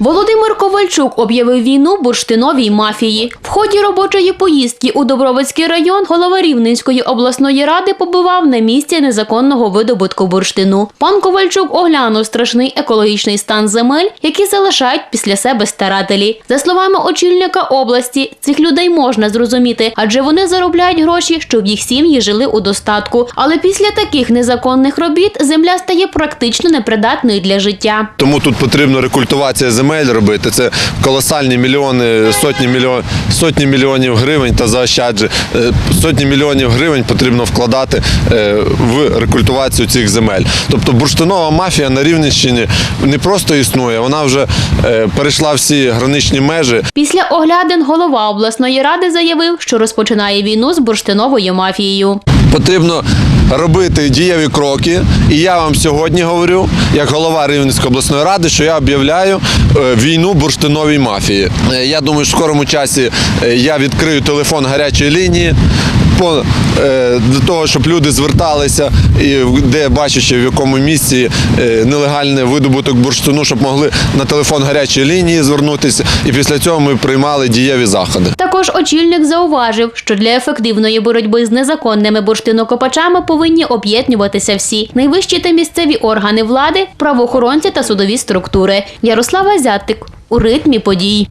Володимир Ковальчук об'явив війну бурштиновій мафії. В ході робочої поїздки у Добровицький район голова Рівненської обласної ради побував на місці незаконного видобутку бурштину. Пан Ковальчук оглянув страшний екологічний стан земель, які залишають після себе старателі. За словами очільника області, цих людей можна зрозуміти, адже вони заробляють гроші, щоб їх сім'ї жили у достатку. Але після таких незаконних робіт земля стає практично непридатною для життя. Тому тут потрібно рекультивація земель робити. Це колосальні мільйони, сотні мільйон, сотні мільйонів гривень та заощадження. Сотні мільйонів гривень потрібно вкладати е, в рекультивацію цих земель. Тобто бурштинова мафія на Рівненщині не просто існує, вона вже е, перейшла всі граничні межі. Після оглядин голова обласної ради заявив, що розпочинає війну з бурштиновою мафією. Потрібно робити дієві кроки. І я вам сьогодні говорю, як голова Рівненської обласної ради, що я об'являю е, війну бурштиновій мафії. Е, Я думаю, що в скорому часі е, я відкрию телефон гарячої лінії. По, е, для того, щоб люди зверталися, і де бачачи в якому місці е, нелегальний видобуток бурштину, щоб могли на телефон гарячої лінії звернутися, і після цього ми приймали дієві заходи. Також очільник зауважив, що для ефективної боротьби з незаконними бурштинокопачами повинні об'єднуватися всі найвищі та місцеві органи влади, правоохоронці та судові структури. Ярослава Зятик у ритмі подій.